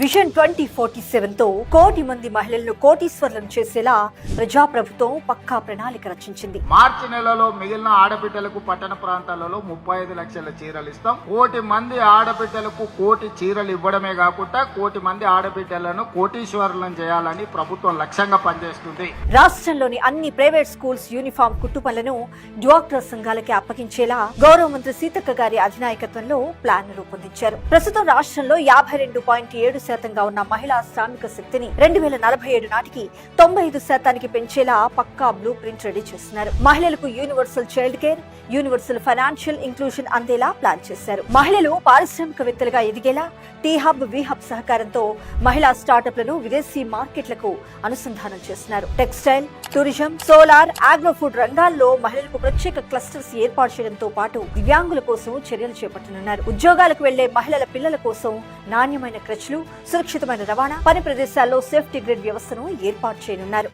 Vision twenty forty సెవెన్తో కోటి మంది మహిళలను కోటీశ్వర్లను చేసేలా ప్రజాప్రభుత్వం పక్కా ప్రణాళిక రచించింది. మార్చి నెలలో మిగిలిన ఆడబిడ్డలకు పట్టణ ప్రాంతాలలో ముప్పై ఐదు లక్షల చీరలు ఇస్తాం. కోటి మంది ఆడబిడ్డలకు కోటి చీరలు ఇవ్వడమే కాకుండా కోటి మంది ఆడబిడ్డలను కోటీశ్వరులను చేయాలని ప్రభుత్వం లక్ష్యంగా పనిచేస్తుంది. రాష్ట్రంలోని అన్ని ప్రైవేట్ స్కూల్స్ యూనిఫామ్ కుటుంబాలను డ్వాక్టర్ సంఘాలకి అప్పగించేలా గౌరవ మంత్రి సీతక్క గారి అధినాయకత్వంలో ప్లాన్ రూపొందించారు. ప్రస్తుతం రాష్ట్రంలో యాభై రెండు పాయింట్ ఏడు శాతంగా ఉన్న మహిళా శ్రామిక శక్తిని రెండు వేల నలభై ఏడు నాటికి తొంభై ఐదు శాతానికి పెంచేలా పక్కా బ్లూ ప్రింట్ రెడీ చేస్తున్నారు. మహిళలకు universal child care universal financial inclusion అందేలా ప్లాన్ చేశారు. మహిళలు పారిశ్రామికవేత్తలుగా ఎదిగేలా టీ హబ్ వి హబ్ సహకారంతో మహిళా స్టార్టప్లను విదేశీ మార్కెట్లకు అనుసంధానం చేస్తున్నారు. Textile tourism solar agro food రంగాల్లో మహిళలకు ప్రత్యేక క్లస్టర్స్ ఏర్పాటు చేయడంతో పాటు దివ్యాంగుల కోసం చర్యలు చేపట్టనున్నారు. ఉద్యోగాలకు వెళ్ళే మహిళల పిల్లల కోసం నాణ్యమైన క్రచ్లు సురక్షితమైన రవాణా పని ప్రదేశాల్లో సేఫ్టీ గ్రిడ్ వ్యవస్థను ఏర్పాటు చేయనున్నారు.